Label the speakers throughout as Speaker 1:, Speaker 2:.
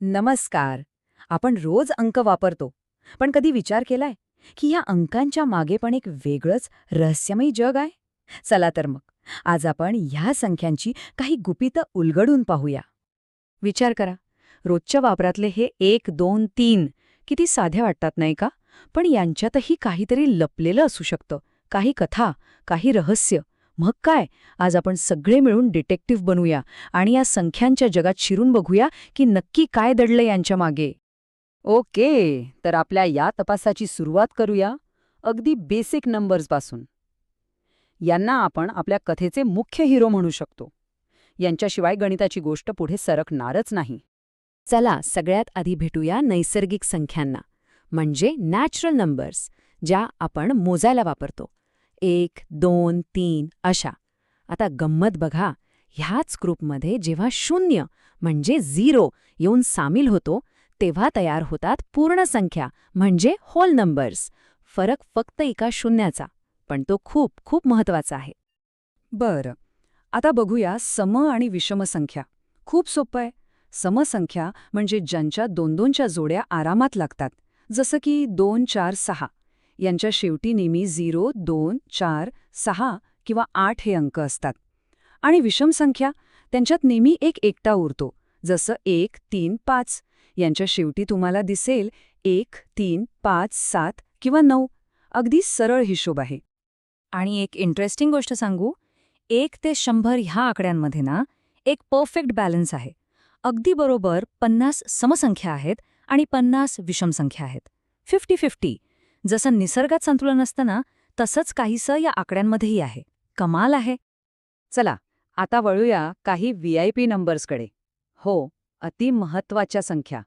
Speaker 1: नमस्कार. आपण रोज अंक वापरतो पण कधी विचार केलाय की या अंकांच्या मागे पण एक वेगळंच रहस्यमयी जग आहे? चला तर मग आज आपण ह्या संख्यांची काही गुपितं उलगडून पाहूया. विचार करा रोजच्या वापरातले हे एक दोन तीन किती साध्या वाटतात नाही का? पण यांच्यातही काहीतरी लपलेलं असू शकतं काही कथा काही रहस्य. मग काय? आज आपण सगळे मिळून डिटेक्टिव्ह बनूया आणि या संख्यांच्या जगात शिरून बघूया की नक्की काय दडलं यांच्या मागे. ओके तर आपल्या या तपासाची सुरुवात करूया. अगदी बेसिक नंबर्सपासून यांना आपण आपल्या कथेचे मुख्य हिरो म्हणू शकतो. यांच्याशिवाय गणिताची गोष्ट पुढे सरकणारच नाही. चला सगळ्यात आधी भेटूया नैसर्गिक संख्यांना. म्हणजे नॅचरल नंबर्स ज्या आपण मोजायला वापरतो. एक दोन तीन अशा. आता गंमत बघा ह्याच ग्रुपमध्ये जेव्हा शून्य म्हणजे झिरो येऊन सामील होतो तेव्हा तयार होतात पूर्ण संख्या म्हणजे होल नंबर्स फरक फक्त एका शून्याचा पण तो खूप खूप महत्त्वाचा आहे. बरं. आता बघूया सम आणि विषम संख्या. खूप सोपं आहे. समसंख्या म्हणजे ज्यांच्या दोन दोनच्या जोड्या आरामात लागतात. जसं की दोन चार सहा. यांच्या शेवटी नेहमी झिरो दोन चार सहा किंवा आठ हे अंक असतात. आणि विषम संख्या त्यांच्यात नेहमी एक एकटा उरतो जसं एक तीन पाच. यांच्या शेवटी तुम्हाला दिसेल एक तीन पाच सात किंवा नऊ. अगदी सरळ हिशोब आहे. आणि एक इंटरेस्टिंग गोष्ट सांगू एक ते शंभर ह्या आकड्यांमध्ये ना एक परफेक्ट बॅलन्स आहे. अगदी बरोबर पन्नास समसंख्या आहेत आणि पन्नास विषमसंख्या आहेत. फिफ्टी फिफ्टी जसं निसर्गात संतुलन असतं ना तसंच काहीसं या आकड्यांमध्येही आहे. कमाल आहे. चला आता वळूया काही व्ही आय पी नंबर्सकडे. हो अतिमहत्वाच्या संख्या.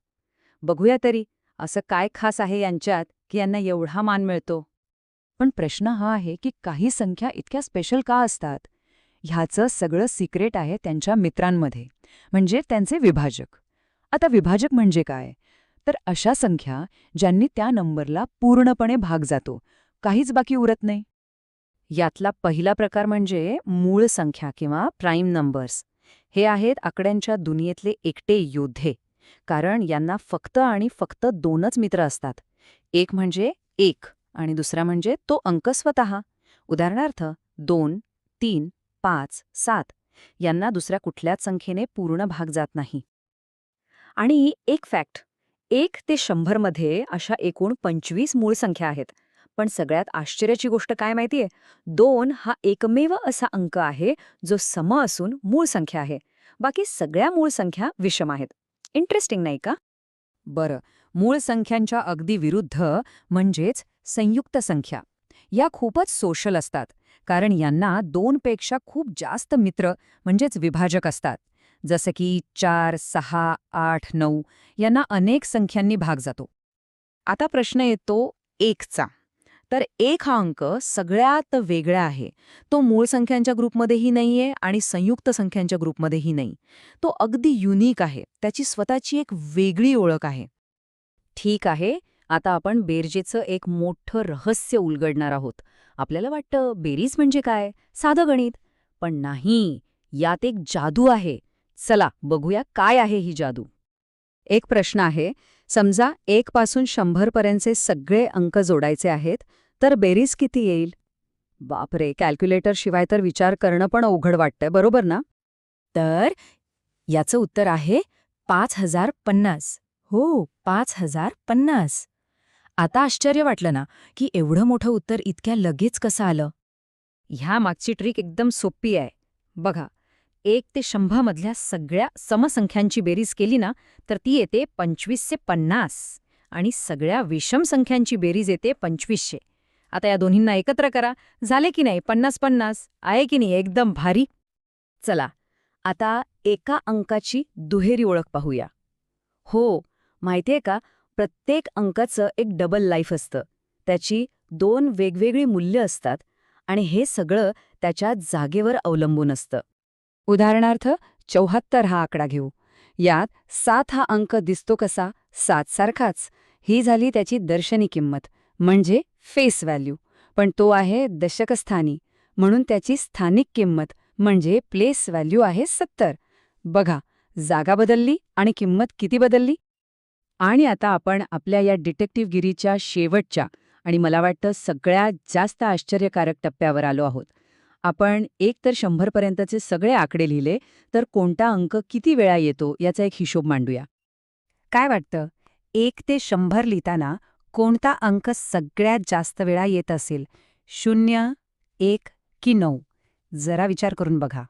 Speaker 1: बघूया तरी असं काय खास आहे यांच्यात की यांना एवढा मान मिळतो? पण प्रश्न हा आहे की काही संख्या इतक्या स्पेशल का असतात? ह्याचं सगळं सिक्रेट आहे त्यांच्या मित्रांमध्ये म्हणजे त्यांचे विभाजक. आता विभाजक म्हणजे काय? तर अशा संख्या ज्यांनी त्या नंबरला पूर्णपणे भाग जातो. काहीच बाकी उरत नाही. यातला पहिला प्रकार म्हणजे मूळ संख्या किंवा प्राईम नंबर्स. हे आहेत आकड्यांच्या दुनियेतले एकटे योद्धे. कारण यांना फक्त आणि फक्त दोनच मित्र असतात. एक म्हणजे एक आणि दुसरा म्हणजे तो अंक स्वतः. उदाहरणार्थ दोन तीन पाच सात यांना दुसऱ्या कुठल्याच संख्येने पूर्ण भाग जात नाही. आणि एक फॅक्ट एक ते शंभरमध्ये अशा एकूण पंचवीस मूळ संख्या आहेत. पण सगळ्यात आश्चर्याची गोष्ट काय माहितीये? दोन हा एकमेव असा अंक आहे जो सम असून मूळ संख्या आहे. बाकी सगळ्या मूळ संख्या विषम आहेत. इंटरेस्टिंग नाही का? बरं मूळ संख्यांच्या अगदी विरुद्ध म्हणजेच संयुक्त संख्या. या खूपच सोशल असतात कारण यांना दोनपेक्षा खूप जास्त मित्र म्हणजेच विभाजक असतात. जसं की चार सहा आठ नऊ यांना अनेक संख्यांनी भाग जातो. आता प्रश्न येतो एकचा. तर एक हा अंक सगळ्यात वेगळा आहे. तो मूळ संख्यांच्या ग्रुपमध्येही नाहीये आणि संयुक्त संख्यांच्या ग्रुपमध्येही नाही. तो अगदी युनिक आहे. त्याची स्वतःची एक वेगळी ओळख आहे. ठीक आहे. आता आपण बेरजेचं एक मोठं रहस्य उलगडणार आहोत. आपल्याला वाटतं बेरीज म्हणजे काय? साधं गणित. पण नाही. यात एक जादू आहे. चला बघूया काय आहे ही जादू. एक प्रश्न आहे समजा एक पासून शंभरपर्यंतचे सगळे अंक जोडायचे आहेत तर बेरीज किती येईल? बापरे कॅल्क्युलेटर शिवाय तर विचार करणं पण अवघड वाटतंय बरोबर ना? तर याचं उत्तर आहे पाच हजार पन्नास. हो पाच हजार पन्नास. आता आश्चर्य वाटलं ना की एवढं मोठं उत्तर इतक्या लगेच कसं आलं? ह्या मागची ट्रिक एकदम सोपी आहे. बघा एक ते शंभरमधल्या सगळ्या समसंख्यांची बेरीज केली ना तर ती येते पंचवीसशे पन्नास. आणि सगळ्या विषम संख्यांची बेरीज येते पंचवीसशे. आता या दोन्हींना एकत्र करा. झाले की नाही? पन्नास पन्नास. आहे की नाही? एकदम भारी. चला आता एका अंकाची दुहेरी ओळख पाहूया. हो माहितीये का? प्रत्येक अंकाचं एक डबल लाईफ असतं. त्याची दोन वेगवेगळी मूल्य असतात आणि हे सगळं त्याच्या जागेवर अवलंबून असतं. उदाहरणार्थ चौहत्तर हा आकडा घेऊ. यात सात हा अंक दिसतो कसा? सात सारखाच. ही झाली त्याची दर्शनी किंमत म्हणजे फेस व्हॅल्यू पण तो आहे दशकस्थानी. म्हणून त्याची स्थानिक किंमत म्हणजे प्लेस व्हॅल्यू आहे सत्तर. बघा जागा बदलली आणि किंमत किती बदलली? आणि आता आपण आपल्या या डिटेक्टिव्ह गिरीच्या शेवटच्या आणि मला वाटतं सगळ्यात जास्त आश्चर्यकारक टप्प्यावर आलो आहोत. आपण एक तर शंभरपर्यंतचे सगळे आकडे लिहिले तर कोणता अंक किती वेळा येतो याचा एक हिशोब मांडूया.
Speaker 2: काय वाटतं? एक ते शंभर लिहिताना कोणता अंक सगळ्यात जास्त वेळा येत असेल? शून्य एक की नऊ? जरा विचार करून बघा.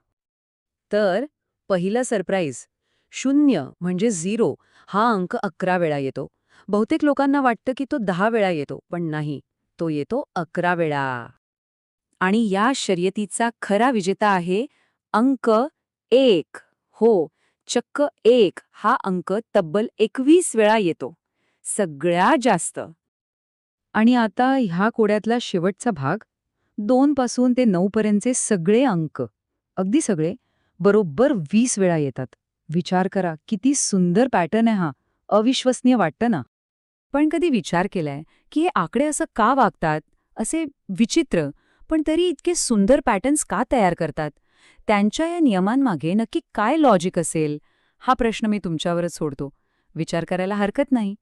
Speaker 1: तर पहिलं सरप्राईज शून्य म्हणजे झिरो हा अंक अकरा वेळा येतो. बहुतेक लोकांना वाटतं की तो दहा वेळा येतो पण नाही. तो येतो अकरा वेळा. आणि या शर्यतीचा खरा विजेता आहे अंक एक. हो चक्क एक हा अंक तब्बल एकवीस वेळा येतो. सगळ्यात जास्त. आणि आता ह्या कोड्यातला शेवटचा भाग दोन पासून ते नऊ पर्यंतचे सगळे अंक. अगदी सगळे बरोबर वीस वेळा येतात. विचार करा किती सुंदर पॅटर्न आहे हा. अविश्वसनीय वाटतं ना?
Speaker 2: पण कधी विचार केलाय की हे आकडे असं का वागतात? असे विचित्र पण तरी इतके सुंदर पॅटर्न्स का तयार करतात? त्यांच्या या नियमांमागे नक्की काय लॉजिक असेल? हा प्रश्न मी तुमच्यावरच सोडतो. विचार करायला हरकत नाही.